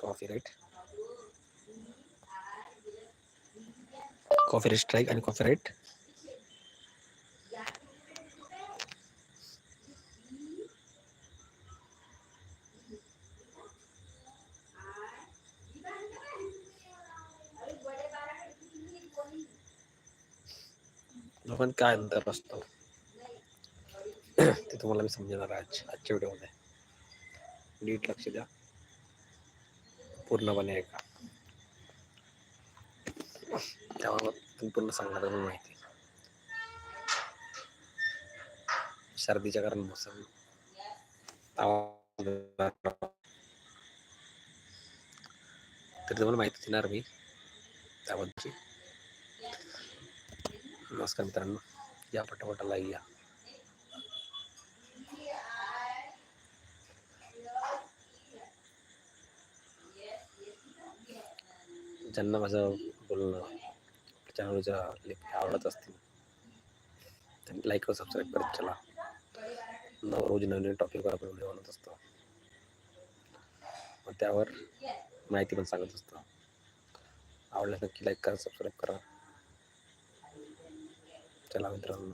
Coffee right copyright strike आणि copyright लोकांत काय अंतर असतो? ते तुम्हाला मी समजणार आज आजच्या व्हिडिओमध्ये. नीट लक्ष द्या. पूर्णपणे ऐका त्यामुळे तुम्ही पूर्ण सांगणार मला माहिती सर्दीच्या कारण मोसम तरी तुम्हाला माहिती देणार मी त्याबद्दलची नमस्कार मित्रांनो या पटापटाला या ज्यांना माझं बोलणं चॅनलच्या लेख आवडत असतील त्यांनी लाईक व सबस्क्राईब करत चला. न रोज नवीन टॉपिकवर आपण व्हिडिओ बनवत असतो. मग त्यावर माहिती पण सांगत असतो. आवडल्यास नक्की लाईक करा सबस्क्राईब करा. चला मित्रांनो.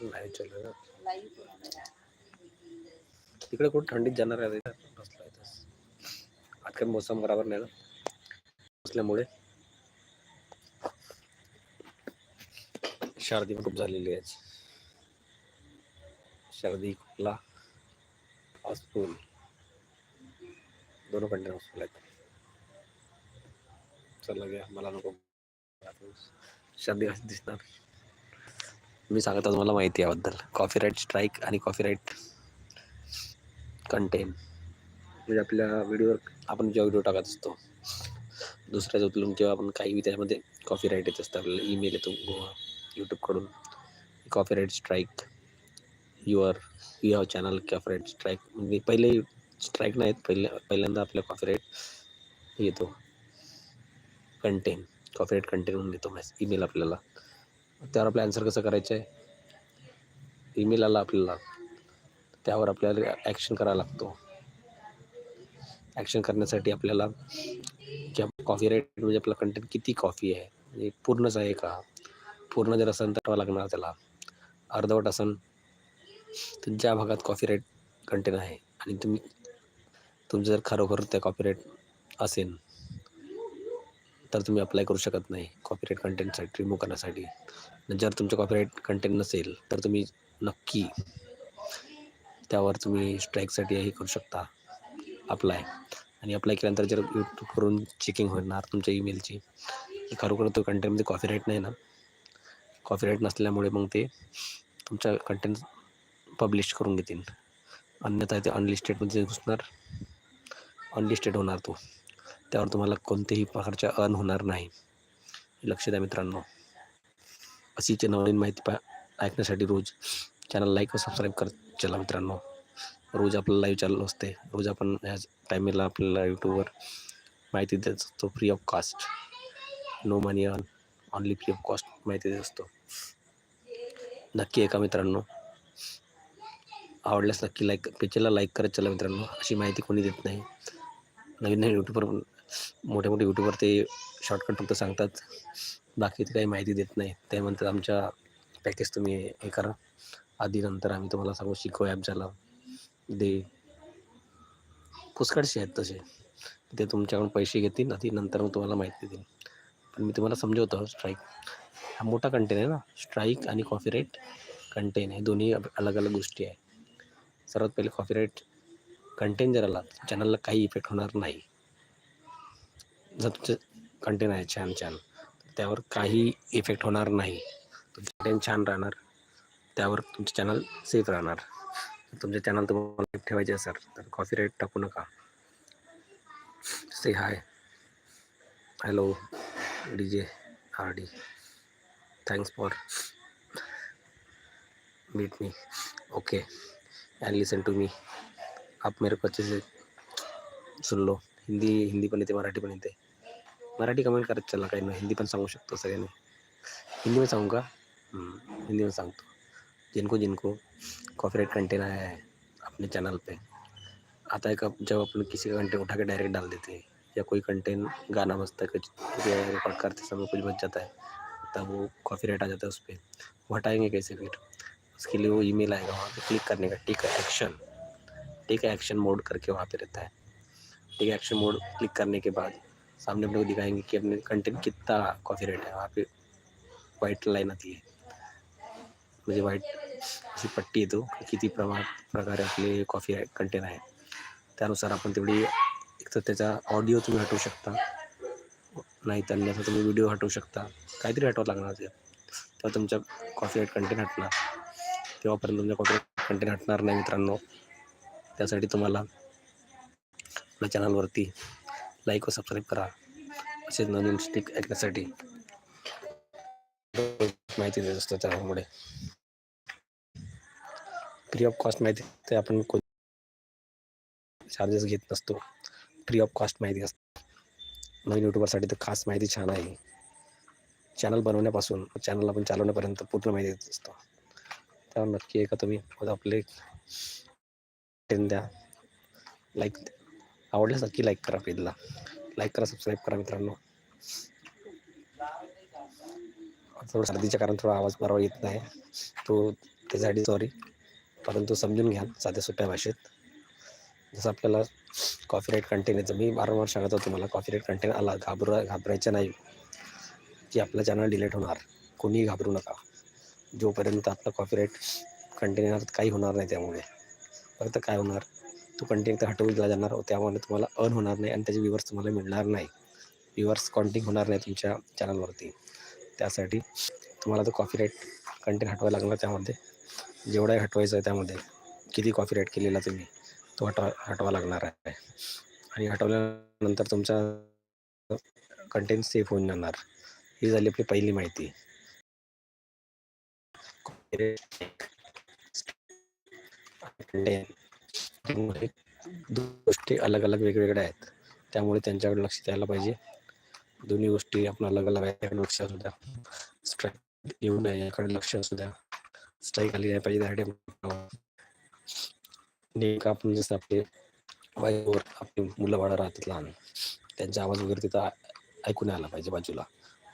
नाही चालू. तिकडे कुठं थंडीत जाणार आहे? बसला इथंच. आज काही मोसम बरोबर नाही ना. असल्यामुळे. सर्दी खूप झालेली आहे. सर्दी खोकला हॉस्पूल दोन कंटेन हॉस्पूल आहेत. चला घ्या मला नको. सर्दी दिसणार? मी सांगत आज मला माहिती याबद्दल. कॉफी राईट स्ट्राईक आणि कॉफी राईट कंटेन म्हणजे आपल्या व्हिडिओवर आपण जेव्हा व्हिडिओ टाकत असतो दुसऱ्या उचलून किंवा आपण काही त्याच्यामध्ये कॉफी राईट येत असतं आपल्याला ईमेल येतो गोवा यूट्यूबकडून copyright strike your you have channel copyright strike म्हणजे पहिले स्ट्राईक नाहीत पहिल्या पहिल्यांदा आपल्या कॉफीराईट येतो. कंटेन कॉफीराईट कंटेन म्हणून येतो मेस ईमेल आपल्याला. त्यावर आपलं आन्सर कसं करायचं आहे? ईमेल आला आपल्याला. त्यावर आपल्याला ॲक्शन करावा लागतो. ॲक्शन करण्यासाठी आपल्याला की कॉफी रेट म्हणजे आपला कंटेंट किती कॉफी आहे? म्हणजे पूर्णच आहे का? पूर्ण जर असेल तर लागणार त्याला. अर्धवट असेल तर ज्या भागात कॉफी रेट कंटेंट आहे आणि तुम्ही तुमचं जर खरोखर त्या कॉपी रेट असेल तर तुम्ही अप्लाय करू शकत नाही कॉपीराईट कंटेंटसाठी रिमूव्ह करण्यासाठी. जर तुमचं कॉपीराईट कंटेंट नसेल तर तुम्ही नक्की त्यावर तुम्ही स्ट्राईकसाठी हे करू शकता अप्लाय आणि अप्लाय केल्यानंतर जर यूट्यूबवरून चेकिंग होणार तुमच्या ईमेलची की खरोखर तो कंटेंटमध्ये कॉपीराईट नाही ना. कॉपीराईट नसल्यामुळे मग ते तुमच्या कंटेंट पब्लिश करून घेतील. अन्यथा ते अनलिस्टेडमध्ये घुसणार अनलिस्टेड होणार तो. त्यावर तुम्हाला कोणतेही प्रकारच्या अर्न होणार नाही. लक्ष द्या मित्रांनो. अशीच नवीन माहिती पा ऐकण्यासाठी रोज चॅनल लाईक व सबस्क्राईब करत चला मित्रांनो. रोज आपलं लाईव्ह चालू असते. रोज आपण ह्या टायमिंगला आपल्याला यूट्यूबवर माहिती देत असतो. Free of cost no money earn only free of cost माहिती देत असतो. नक्की एका मित्रांनो. आवडल्यास नक्की लाईक पेजला लाईक करत चला मित्रांनो. अशी माहिती कोणी देत नाही. नवीन नवीन यूट्यूबवर मोठे मोठे यूट्यूबवर ते शॉर्टकट फक्त सांगतात. बाकी ते काही माहिती देत नाही. ते म्हणतात आमच्या पॅकेज तुम्ही हे करा. आधी नंतर आम्ही तुम्हाला सांगू शिकव ॲप झाला दे पुष्कळशी आहेत तसे. ते तुमच्याकडून पैसे घेतील आधी नंतर मग तुम्हाला माहिती देतील. पण मी तुम्हाला समजवतो स्ट्राईक हा मोठा कंटेन आहे ना. स्ट्राईक आणि कॉफीराईट कंटेन हे दोन्ही अलग अलग गोष्टी आहे. सर्वात पहिले कॉपीराईट कंटेन जर आला चॅनलला काही इफेक्ट होणार नाही. जर तुमचं कंटेन आहे छान छान त्यावर काही इफेक्ट होणार नाही. तुमचं कंटेन छान राहणार त्यावर तुमचं चॅनल सेफ राहणार. तुमचं चॅनल तुम्हाला ठेवायचे असेल तर कॉफी रेट टाकू नका. Say hi hello D J R D thanks for meet me okay and listen to me आप मेरे को अच्छे से सुन लो. हिंदी हिंदी पण येते मराठी पण येते. मराठी कमेंट करत चला काही नाही. हिंदी पण सांगू शकतो सगळ्यांनी. हिंदी पण सांगू का? हम्म, हिंदी में सांगतो. जिनको जिनको कॉपीराइट कंटेंट आया है अपने चैनल पे. आता है कब जब अपन किसी का कंटेंट उठा के डायरेक्ट डाल देते हैं या कोई कंटेंट गाना बजता है कुछ रिकॉर्ड करते समय कुछ बच जाता है तब वो कॉपीराइट आ जाता है उस पर वो हटाएँगे कैसे फिर? उसके लिए वो ईमेल आएगा वहाँ पे क्लिक करने का tick action tick action mode करके वहाँ पे रहता है. टिक एक्शन मोड क्लिक करने के बाद सामने अपने को दिखाएंगे कि अपने कंटेंट कितना कॉपीराइट है। वहाँ पे वाईट लाइन आती है। म्हणजे वाईट अशी पट्टी येतो किती प्रमाण प्रकारे आपले कॉफी कंटेन आहे त्यानुसार आपण तेवढी एक तर त्याचा ऑडिओ तुम्ही हटवू शकता। नाही तर अन्यथा तुम्ही व्हिडिओ हटवू शकता। काहीतरी हटवावं लागणार ते तेव्हा तुमच्या कॉपीराईट कंटेंट हटणार। तेव्हापर्यंत तुमच्या कॉफी कंटेंट हटणार नाही मित्रांनो. त्यासाठी तुम्हाला आपल्या चॅनलवरती लाईक व सबस्क्राईब करा. असेच नवीन स्टिक ऐकण्यासाठी. माहिती देत असतो त्यामुळे. फ्री ऑफ कॉस्ट माहिती ते आपण कोण चार्जेस घेत नसतो. फ्री ऑफ कॉस्ट माहिती असते. नवीन युट्यूबरसाठी तर खास माहिती छान आहे. चॅनल बनवण्यापासून चॅनल आपण चालवण्यापर्यंत पूर्ण माहिती देत असतो. त्यावर नक्की एका तुम्ही. आपले टेन द्या. लाईक आवडल्यास नक्की लाईक करा पेजला लाईक करा सबस्क्राईब करा मित्रांनो. थोडं सर्दीच्या कारण थोडा आवाज बरोबर येत नाही. तो त्यासाठी सॉरी परंतु समजून घ्या साध्या सोप्या भाषेत. जसं आपल्याला कॉफीराईट कंटेंट येतं मी वारंवार सांगत होतो तुम्हाला कॉफीराईट कंटेंट आला घाबरा घाबरायचं नाही. की आपला चॅनल डिलीट होणार. कोणीही घाबरू नका. जोपर्यंत आपलं कॉपीराईट कंटेंट येणार काही होणार नाही त्यामुळे. फक्त काय होणार? तो कंटेंट तर हटवून दिला जाणार त्यामुळे तुम्हाला अर्न होणार नाही आणि त्याचे व्ह्युअर्स तुम्हाला मिळणार नाही. व्ह्युअर्स कॉन्टिंग होणार नाही तुमच्या चॅनलवरती त्यासाठी तुम्हाला तो कॉपीराईट कंटेंट हटवायला लागणार त्यामध्ये. जेवढाही हटवायचं आहे त्यामध्ये. किती कॉपीराईट केलेला तुम्ही तो हटवा हटवा लागणार आहे. आणि हटवल्यानंतर तुमचा कंटेंट सेफ होऊन जाणार. ही झाली आपली पहिली माहिती. दोन गोष्टी अलग अलग वेगवेगळ्या आहेत. त्यामुळे त्यांच्याकडे लक्ष द्यायला पाहिजे. दोन्ही गोष्टी आपण अलग अलग आहे लक्ष असू द्या. स्ट्राईक येऊ नये याकडे लक्ष असू द्या. स्ट्राईक आली नाही पाहिजे त्यासाठी नेमकं आपण जसं आपले वाईवर आपली मुलं बाळं राहतात लहान त्यांचा आवाज वगैरे तिथं ऐकून नाही आला पाहिजे बाजूला.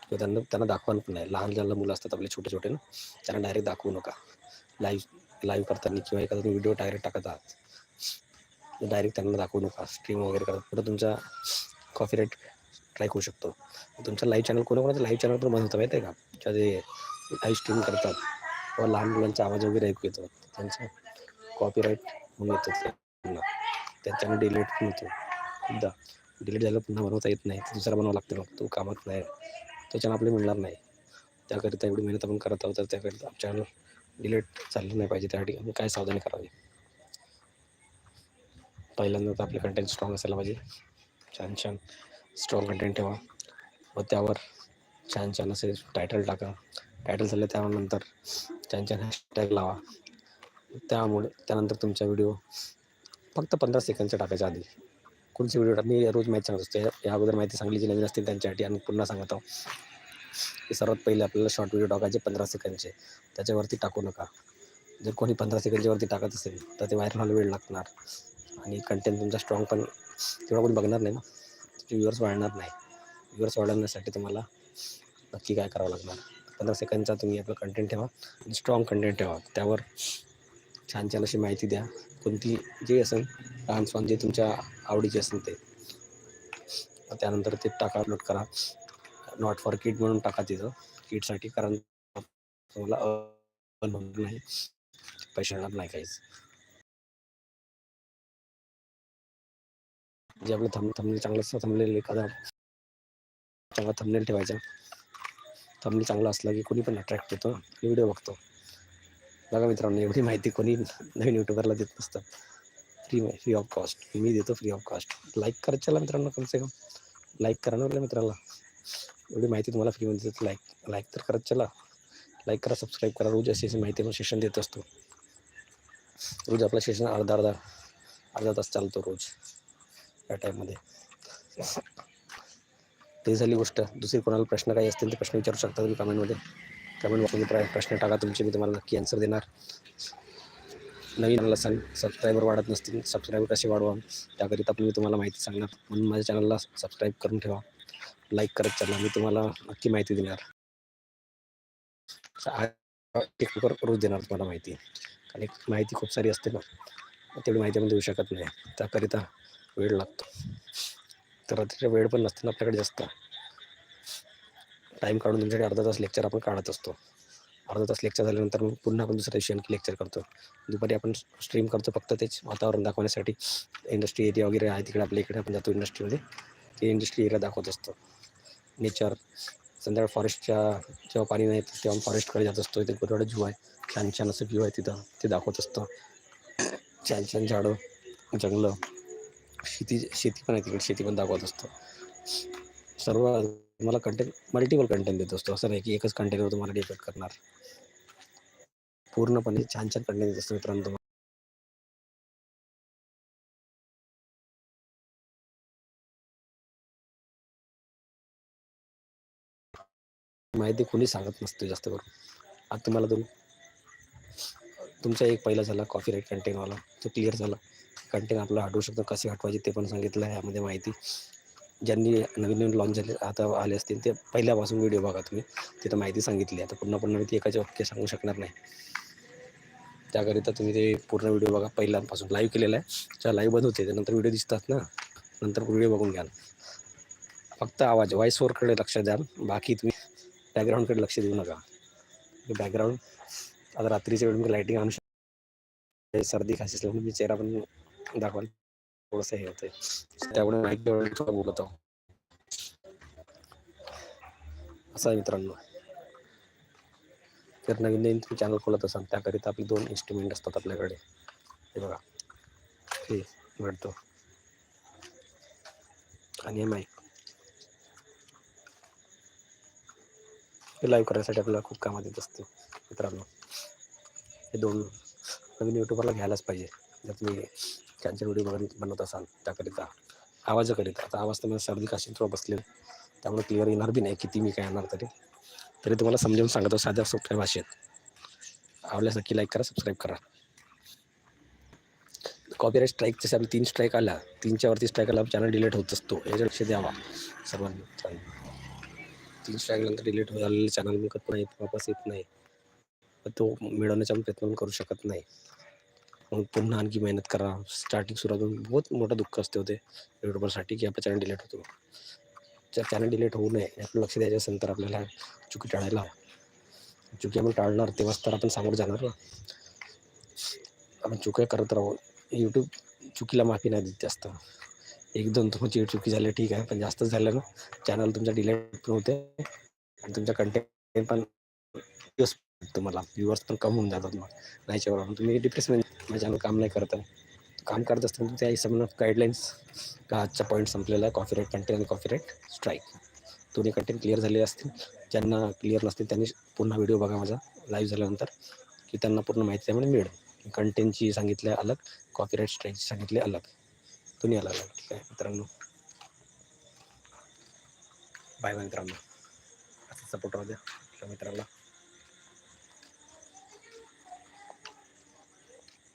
किंवा त्यांना त्यांना दाखवा पण नाही. लहान लहान मुलं असतात आपले छोटे छोटे ना त्यांना डायरेक्ट दाखवू नका. लाईव्ह लाईव्ह करताना किंवा एखादा व्हिडिओ डायरेक्ट टाकत आहात. डायरेक्ट त्यांना दाखवू नका. स्ट्रीम वगैरे करा. पुढं तुमचा कॉपीराईट ट्राय होऊ शकतो. तुमचा लाईव्ह चॅनल कोणाकोणाचं लाईव्ह चॅनल पण बंद होतं माहिती आहे का? ज्या ते लाईव्ह स्ट्रीम करतात. किंवा लहान मुलांचा आवाज वगैरे ऐकू येतो. त्यांचं कॉपीराईट होऊन येतो त्यांना. त्याच्यानं डिलीट पण होतो. एकदा डिलीट झालं पुन्हा बनवता येत नाही. दुसरा बनवावं लागतं तो कामात नाही. त्याच्यानं आपले मिळणार नाही. त्याकरिता एवढी मेहनत आपण करत आहोत तर त्याकरिता चॅनल डिलीट चाललं नाही पाहिजे. त्यासाठी काय सावधानी करावी? पहिल्यांदा तर आपले कंटेंट स्ट्रॉंग असायला पाहिजे. छान छान स्ट्रॉंग कंटेंट ठेवा. व त्यावर छान छान असे टायटल टाका. टायटल झाले त्यानंतर छान छान हॅशटॅग लावा. त्यामुळे त्यानंतर तुमचा व्हिडिओ फक्त पंधरा सेकंडचा टाकायच्या आधी. कोणचे व्हिडिओ मी रोज माहिती सांगत असतो. या अगोदर माहिती सांगली जी नवीन असतील त्यांच्यासाठी आणि पुन्हा सांगत आहोत. की सर्वात पहिले आपल्याला शॉर्ट व्हिडिओ टाकायचे पंधरा सेकंडचे त्याच्यावरती टाकू नका. जर कोणी पंधरा सेकंडच्यावरती टाकत असेल तर ते व्हायरल व्हायला वेळ लागणार. आणि कंटेंट तुमचा स्ट्रॉंग पण तेवढा कोणी बघणार नाही ना तुमचे व्ह्युअर्स वाढणार नाही व्ह्युअर्स वाढवण्यासाठी तुम्हाला नक्की काय करावं लागणार पंधरा सेकंडचा तुम्ही आपलं कंटेंट ठेवा आणि स्ट्रॉंग कंटेंट ठेवा त्यावर छान छान अशी माहिती द्या कोणती जे असेल डान्स फॉर्म जे तुमच्या आवडीचे असेल ते त्यानंतर ते टाका अपलोड करा नॉट फॉर किड म्हणून टाका तिथं किडसाठी कारण तुम्हाला पण नाही पैसे येणार नाही काहीच जे आपलं थंब थंबनेल चांगलं थंबनेल एखादा चांगला थंबनेल ठेवायचा. थंबनेल चांगला असला की कोणी पण अट्रॅक्ट होतो आणि व्हिडिओ बघतो. बघा मित्रांनो एवढी माहिती कोणी नवीन युट्यूबरला देत नसतं. फ्री फ्री ऑफ कॉस्ट मी देतो फ्री ऑफ कॉस्ट लाईक करत चला मित्रांनो कमसे कम. लाईक करा ना मित्राला एवढी माहिती तुम्हाला फ्रीमध्ये देतो. लाईक लाईक तर करत चला. लाईक करा सबस्क्राईब करा. रोज अशी अशी माहिती आपण सेशन देत असतो. रोज आपला सेशन अर्धा अर्धा अर्धा तास चालतो रोज. या टाईममध्ये ते झाली गोष्ट. दुसरी कोणाला प्रश्न काही असतील ते प्रश्न विचारू शकता तुम्ही कमेंटमध्ये कमेंट बॉक्समध्ये प्रश्न टाका तुमचे मी तुम्हाला नक्की आन्सर देणार. नवीन मला सांग सबस्क्रायबर वाढत नसतील सबस्क्रायबर कसे वाढवा त्याकरिता पण मी तुम्हाला माहिती सांगणार. म्हणून माझ्या चॅनलला सबस्क्राईब करून ठेवा. लाईक करत चला मी तुम्हाला नक्की माहिती देणार. टिकटॉकवर रोज देणार तुम्हाला माहिती. कारण एक माहिती खूप सारी असते ना तेवढी माहिती आपण देऊ शकत नाही. त्याकरिता वेळ लागतो. तर रात्रीचा वेळ पण नसते ना आपल्याकडे जास्त टाईम काढून तुमच्याकडे अर्धा तास लेक्चर आपण काढत असतो. अर्धा तास लेक्चर झाल्यानंतर मग पुन्हा आपण दुसऱ्या दिवशी आणखी लेक्चर करतो. दुपारी आपण स्ट्रीम करतो फक्त तेच वातावरण दाखवण्यासाठी. इंडस्ट्री एरिया वगैरे आहे तिकडे आपल्या इकडे आपण जातो इंडस्ट्रीमध्ये ते इंडस्ट्री एरिया दाखवत असतो. नेचर संध्याकाळ फॉरेस्टच्या जेव्हा पाणी नाही तेव्हा तेव्हा फॉरेस्टकडे जात असतो. इथे गोरवाडा झू आहे. छान छान असं व्ह्यू आहे तिथं. ते दाखवत असतो. छान छान झाडं जंगलं. शेती शेती पण आहे तिकडे. शेती पण दाखवत असतो. सर्व मला कंटेंट मल्टिपल कंटेंट देत असतो. असं नाही की एकच कंटेंटवर तुम्हाला डिपेंड करणार. पूर्णपणे छान छान कंटेंट देत असतो मित्रांनो तुम्हाला माहिती कोणी सांगत नसते जास्त करून. आता तुम्हाला दोन तुमचा एक पहिला झाला कॉफी राईट कंटेंटवाला तो क्लिअर झाला. कंटेंट आपलं हटवू शकतो कसे हटवायचे ते पण सांगितलं आहे यामध्ये माहिती. ज्यांनी नवीन नवीन लॉन्च झाले आता आले असतील ते पहिल्यापासून व्हिडिओ बघा तुम्ही. तिथं माहिती सांगितली आता पुन्हा पुन्हा मी ती एकाच्या वाक्य सांगू शकणार नाही. त्याकरिता तुम्ही ते पूर्ण व्हिडिओ बघा. पहिल्यापासून लाईव्ह केलेला आहे. जेव्हा लाईव्ह बंद होते त्यानंतर व्हिडिओ दिसतात ना. नंतर व्हिडिओ बघून घ्याल. फक्त आवाज व्हॉइस लक्ष द्याल. बाकी तुम्ही बॅकग्राऊंडकडे लक्ष देऊ नका. बॅकग्राऊंड आता रात्रीच्या वेळी मी लाईटिंग आणू शकतो. सर्दी खासी असल्यामुळे मी चेहरा पण दाखवाल थोडंसं हे होतंय. त्यामुळे माहिती थोडं बोलत आहोत असं आहे मित्रांनो. जर नवीन नवीन तुम्ही चॅनल खोलत असाल त्याकरिता आपले दोन इन्स्ट्रुमेंट असतात आपल्याकडे. हे बघा. हे मिळतो. आणि हे माईक हे लाईव्ह करण्यासाठी आपल्याला खूप कामात येत असते मित्रांनो. हे दोन नवीन यूट्यूबरला घ्यायलाच पाहिजे. जर तुम्ही त्यांचे व्हिडिओ बघत बनवत असाल त्याकरिता आवाजाकरिता आता आवाज तर माझ्या सर्दी काशी थोडं बसले त्यामुळे क्लिअर येणार बी नाही किती मी काय येणार तरी. तरी तुम्हाला समजावून सांगतो साध्या सोप्या भाषेत. आवडल्यास नक्की लाईक करा सबस्क्राईब करा. कॉपीराईट स्ट्राईक जसे आम्ही तीन स्ट्राईक आल्या तीनच्यावरती स्ट्राईक आला चॅनल डिलीट होत असतो. याच्या लक्ष द्यावा सर्वांनी. मित्रांनो. तीन स्ट्राईकनंतर डिलीट झालेलं चॅनल मी नाही वापस येत नाही. तो मिळवण्याचा प्रयत्न पण करू शकत नाही. मग पुन्हा आणखी मेहनत करा. स्टार्टिंग सुरुवात बहुत मोठं दुःख असते होते युट्यूबरसाठी की आपलं चॅनल डिलीट होतो. जर चॅनल डिलीट होऊ नये आपलं लक्ष द्यायचं असेल तर आपल्याला चुकी टाळायला चुकी आपण टाळणार तेव्हाच तर आपण समोर जाणार ना. आपण चुक्या करत राहू. यूट्यूब चुकीला माफी नाही देत जास्त. एक दोन तुमची चुकी झाली ठीक आहे. पण जास्तच झालं ना चॅनल तुमचा डिलीट पण होते. आणि तुमचा कंटेंट पण तुम्हाला व्ह्युअर्स पण कम होऊन जातात मग. नाहीच्यावर तुम्ही डिप्रेसमेंट म्हणजे माझ्या काम नाही करत आहे. काम करत असताना त्या हिशोबानं गाईडलाईन्स का आजचा पॉईंट संपलेला आहे? कॉफी रेट कंटेंट आणि कॉफी रेट स्ट्राईक दोन्ही कंटेंट क्लिअर झालेले असतील. ज्यांना क्लिअर नसतील त्यांनी पुन्हा व्हिडिओ बघा माझा. लाईव्ह झाल्यानंतर. की त्यांना पूर्ण माहिती त्यामुळे मिळेल. कंटेंटची सांगितले अलग कॉपी राईट स्ट्राईकची सांगितले अलग. दोन्ही अलग अलग. ठीक आहे मित्रांनो. बाय बाय मित्रांनो. असं सपोर्ट राहू द्या. मित्रांना.